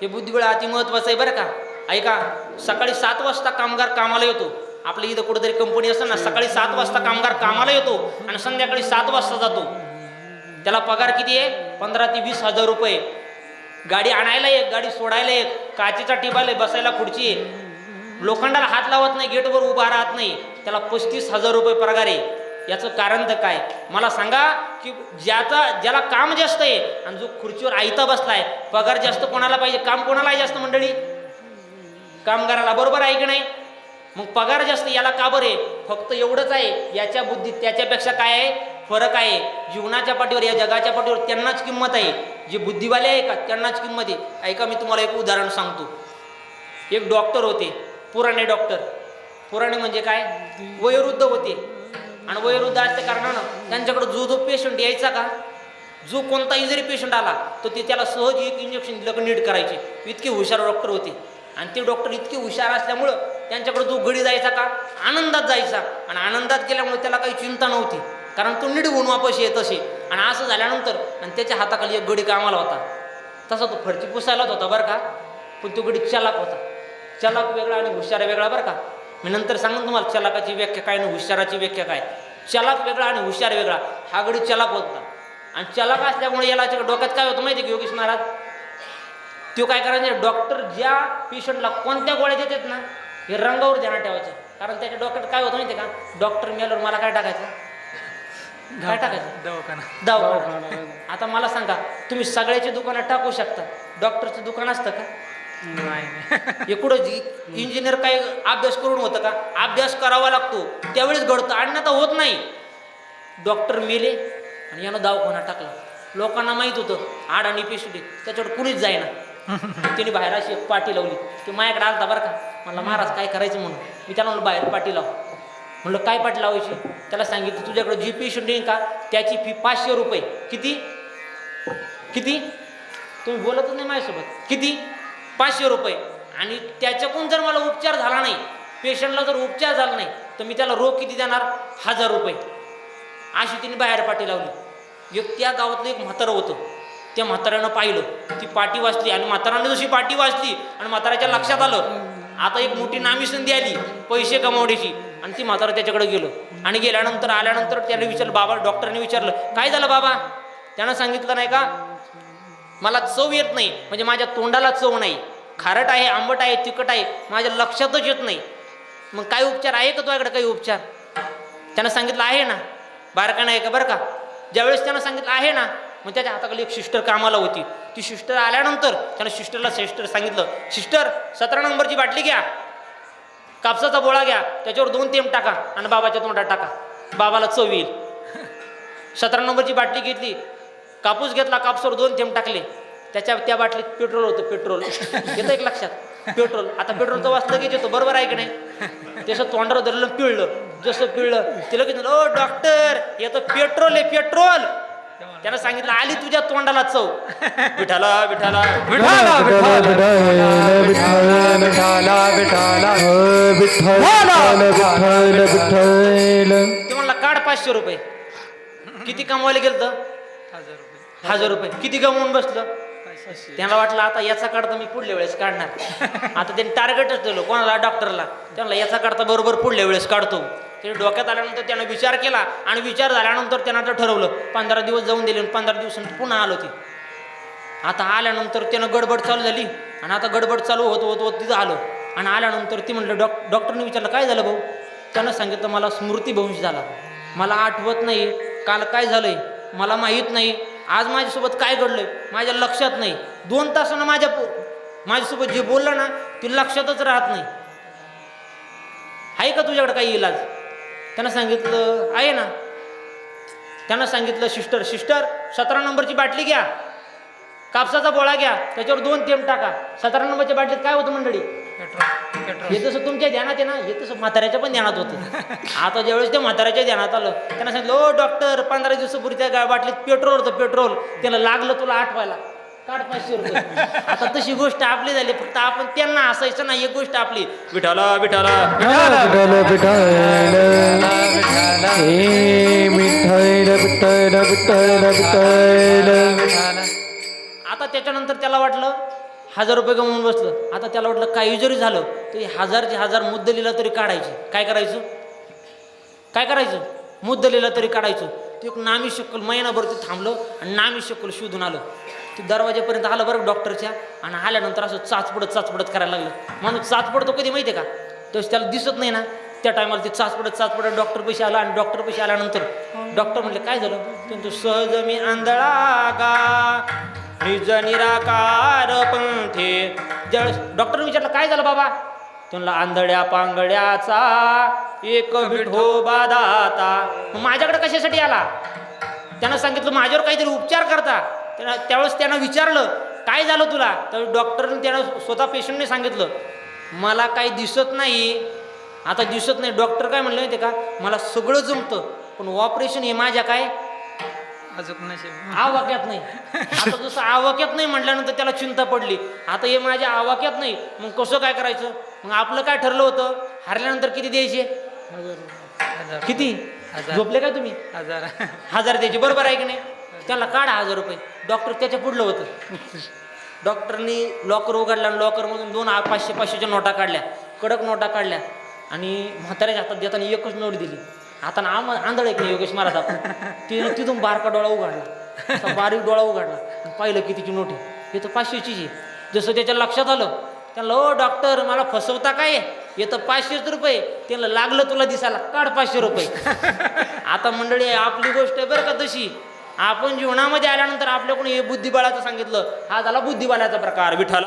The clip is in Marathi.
हे बुद्धिबळ अति महत्त्वाचं आहे बरं का. ऐका सकाळी सात वाजता कामगार कामाला येतो. आपल्या इथं कुठेतरी कंपनी असतं ना सकाळी सात वाजता कामगार कामाला येतो आणि संध्याकाळी सात वाजता जातो. त्याला पगार किती आहे? पंधरा ते वीस हजार रुपये गाडी आणायला एक गाडी सोडायला एक काचेचा टिपाला आहे, बसायला खुर्ची आहे. लोखंडाला हात लावत नाही गेटवर उभा राहत नाही. त्याला पस्तीस हजार रुपये पगार आहे. याचं कारण तर काय? मला सांगा की ज्याचा ज्याला काम जास्त आहे आणि जो खुर्चीवर आयता बसलाय पगार जास्त कोणाला पाहिजे? काम कोणाला आहे जास्त मंडळी. कामगाराला बरोबर आहे की नाही? मग पगार जास्त याला का बरं आहे? फक्त एवढंच आहे याच्या बुद्धीत त्याच्यापेक्षा काय आहे? फरक आहे. जीवनाच्या पाठीवर या जगाच्या पाठीवर त्यांनाच किंमत आहे. जे बुद्धिवाले आहे का त्यांनाच किंमत आहे. ऐका मी तुम्हाला एक उदाहरण सांगतो. एक डॉक्टर होते पुराणे डॉक्टर. पुराणे म्हणजे काय? वयोवृद्ध होते. आणि वयोवृद्ध असल्या कारणानं त्यांच्याकडे जो जो पेशंट यायचा का जो कोणताही जरी पेशंट आला तर ते त्याला सहज एक इंजेक्शन दिलं नीट करायचे. इतके हुशार डॉक्टर होते. आणि ते डॉक्टर इतके हुशार असल्यामुळं त्यांच्याकडे जो गडी जायचा का आनंदात जायचा. आणि आनंदात गेल्यामुळे त्याला काही चिंता नव्हती. कारण तो नीट होऊन वापस येत असे. आणि असं झाल्यानंतर आणि त्याच्या हाताखाली एक गडी कामाला होता. तसा तो फरची पुसायलाच होता बरं का. पण तो गडी चालाक होता. चलाक वेगळा आणि हुशार वेगळा बरं का. मी नंतर सांगून तुम्हाला चलाकाची व्याख्या काय आणि हुशाराची व्याख्या काय. चलाक वेगळा आणि हुशार वेगळा. हा गडी चलाक होता. आणि चलाक असल्यामुळे याला डोक्यात काय होतं माहिती की योगेश महाराज? तो काय करायचं डॉक्टर ज्या पेशंटला कोणत्या गोळ्या देतात ना हे रंगावर ध्यानात ठेवायचं. कारण त्याच्या डोक्यात काय होतं माहिती का? डॉक्टर मेल्यावर मला काय टाकायचं? काय टाकायचं? दवाखाना. दवाखाना. आता मला सांगा तुम्ही सगळ्याची दुकानं टाकू शकता. डॉक्टरचं दुकान असतं का? नाही. इकडं जी इंजिनियर काही अभ्यास करून होतं का? अभ्यास करावा लागतो. त्यावेळेस घडतं. अन्यथा होत नाही. डॉक्टर मेले आणि यानं दवाखाना टाकला. लोकांना माहीत होतं. आड आणि पेशंट त्याच्यावर कुणीच जाईना. त्याने बाहेर अशी एक पाटी लावली. ते माझ्याकडे आलता बरं का. मला महाराज काय करायचं म्हणून? मी त्याला म्हणलं बाहेर पाटी लाव. म्हणलं काय पाटी लावायची? त्याला सांगितलं तुझ्याकडे जी पेशंट येईल का त्याची फी पाचशे रुपये. किती? किती? तुम्ही बोलतच नाही माझ्यासोबत. किती? पाचशे रुपये. आणि त्याच्याकडून जर मला उपचार झाला नाही पेशंटला जर उपचार झाला नाही तर मी त्याला रोग किती देणार? हजार रुपये. अशी तिने बाहेर पाठी लावली. एक त्या गावातलं एक म्हातारं होतं. त्या म्हाताऱ्यानं पाहिलं. ती पाटी वाचली आणि म्हातारानं जशी पाटी वाचली आणि म्हाताऱ्याच्या लक्षात आलं आता एक मोठी नामी संधी आली पैसे कमावण्याची. आणि ती म्हातारं त्याच्याकडे गेलो. आणि गेल्यानंतर आल्यानंतर त्याने विचारलं बाबा डॉक्टरने विचारलं काय झालं बाबा? त्यानं सांगितलं नाही का मला चव येत नाही. म्हणजे माझ्या तोंडाला चव नाही. खारट आहे आंबट आहे तिखट आहे माझ्या लक्षातच येत नाही. मग काय उपचार आहे का तुझ्याकडे काही उपचार? त्यानं सांगितलं आहे ना. बारका नाही का बरं का? ज्यावेळेस त्यानं सांगितलं आहे ना मग त्याच्या हाताखाली एक सिस्टर कामाला होती. ती सिस्टर आल्यानंतर त्यानं सिस्टरला सिस्टर सांगितलं सिस्टर सतरा नंबरची बाटली घ्या. कापसाचा बोळा घ्या. त्याच्यावर दोन थेंब टाका आणि बाबाच्या तोंडात टाका. बाबाला चव येईल. सतरा नंबरची बाटली घेतली. कापूस घेतला कापसावर दोन थेंब टाकले. त्याच्या त्या बाटलीत पेट्रोल होतं पेट्रोल. येतं एक लक्षात. पेट्रोल. आता पेट्रोलचं वास लगेच येतो बरोबर आहे की नाही? तसं तोंडावर धरलं पिळलं. जसं पिळलं ते लगेच ओ डॉक्टर येतं पेट्रोल आहे पेट्रोल. त्यानं सांगितलं आली तुझ्या तोंडाला चव. विठाला विठाला. विठाला ते म्हणला काढ पाचशे रुपये. किती कमवायला गेलं तर हजार रुपये. किती गमवून बसलं? त्यांना वाटलं आता याचा काढता मी पुढल्या वेळेस काढणार. आता त्यांनी टार्गेटच दिलं कोणाला? डॉक्टरला त्यांना याचा काढता बरोबर पुढल्या वेळेस काढतो. ते डोक्यात आल्यानंतर त्यानं विचार केला आणि विचार झाल्यानंतर त्यानं आता ठरवलं पंधरा दिवस जाऊन दिले आणि पंधरा दिवसांनी पुन्हा आलो ते. आता आल्यानंतर त्यानं गडबड चालू झाली आणि आता गडबड चालू होत होत होत तिथं आलो. आणि आल्यानंतर ती म्हटलं डॉक डॉक्टरने विचारलं काय झालं भाऊ? त्यानं सांगितलं मला स्मृतीभंश झाला. मला आठवत नाही काल काय झालंय? मला माहीत नाही. आज माझ्यासोबत काय घडलंय? माझ्या लक्षात नाही. दोन तासानं माझ्या माझ्यासोबत जे बोललं ना ते लक्षातच राहत नाही. आहे का तुझ्याकडे काही इलाज? त्यानं सांगितलं आहे ना. त्यानं सांगितलं सिस्टर सिस्टर सतरा नंबरची बाटली घ्या. कापसाचा बोळा घ्या. त्याच्यावर दोन थेंब टाका. सतरा नंबरच्या बाटलीत काय होतं मंडळी? पेट्रोल. हे तसं तुमच्या ध्यानात आहे ना हे तसं म्हाताऱ्याच्या पण ध्यानात होतं. आता ज्यावेळेस ते म्हाताऱ्याच्या ध्यानात आलं त्यांना सांगितलं ओ डॉक्टर पंधरा दिवसापूर्वी त्या बाटलीत पेट्रोल होतं पेट्रोल त्याला लागलं तुला आठवायला. काढ पाचशे रुपये. आता तशी गोष्ट आपली झाली फक्त आपण त्यांना असायचं ना एक गोष्ट आपली. विठाला विठाला. हे आता त्याच्यानंतर त्याला वाटलं हजार रुपये कमवून बसलं. आता त्याला वाटलं काही जरी झालं तरी हजारचे हजार मुद्दलीला तरी काढायचे. काय करायचं? काय करायचं? मुद्दलीला तरी काढायचं. ते एक नामी शक्कल महिनाभर ते थांबलं आणि नामी शक्कल शोधून आलं. ते दरवाजेपर्यंत आलं बरं डॉक्टरच्या आणि आल्यानंतर असं चाचपडत चाचपडत करायला लागलं. माणूस चाचपडतो कधी माहिती आहे का? तसं त्याला दिसत नाही ना. त्या टायमाला ते चाचपडत चाचपडत डॉक्टर पैसे आला आणि डॉक्टर पैसे आल्यानंतर डॉक्टर म्हणले काय झालं? तो सहज मी आंधळा का? निज निराकार पंथे डॉक्टर विचारलं काय झालं बाबा? त्यांना आंधळ्या पांगड्याचा एक विठोबा दाता मग माझ्याकडे कशासाठी आला? त्यानं सांगितलं माझ्यावर काहीतरी उपचार करता. त्यानं त्यावेळेस त्यानं विचारलं काय झालं तुला? तर डॉक्टरने त्यानं स्वतः पेशंटने सांगितलं मला काही दिसत नाही. आता दिसत नाही डॉक्टर काय म्हणलं माहिती आहे का? मला सगळं जमतं पण ऑपरेशन हे माझ्या काय अजून नशीब. आवाक्यात नाही. आता जसं आवाक्यात नाही म्हटल्यानंतर त्याला चिंता पडली. आता हे माझ्या आवाक्यात नाही. मग कसं काय करायचं? मग आपलं काय ठरलं होतं? हरल्यानंतर किती द्यायचे? हजार किती? हजार. झोपले काय तुम्ही? हजार. हजार द्यायचे. बरोबर आहे की नाही? त्याला काढा हजार रुपये. डॉक्टर त्याच्या पुढलं होतं. डॉक्टरनी लॉकर उघडला आणि लॉकरमधून दोन आ- पाचशे पाचशेच्या नोटा काढल्या. कडक नोटा काढल्या. आणि म्हाताऱ्याच्या हातात देताना एकच नोट दिली. आता ना आम आंधळ एक नाही योगेश महाराज आपण? तिने तिथून बारका डोळा उघडला. बारीक डोळा उघडला. पाहिलं की तिची नोट आहे. हे तर पाचशेचीच आहे. जसं त्याच्या लक्षात आलं त्याला ओ डॉक्टर मला फसवता काय? येतं पाचशेच रुपये. त्याला लागलं तुला दिसायला. काढ पाचशे रुपये. आता मंडळी आपली गोष्ट आहे बरं का तशी. आपण जीवनामध्ये आल्यानंतर आपल्याकडून हे बुद्धिबळाचं सांगितलं. हा झाला बुद्धिबळाचा प्रकार. विठाला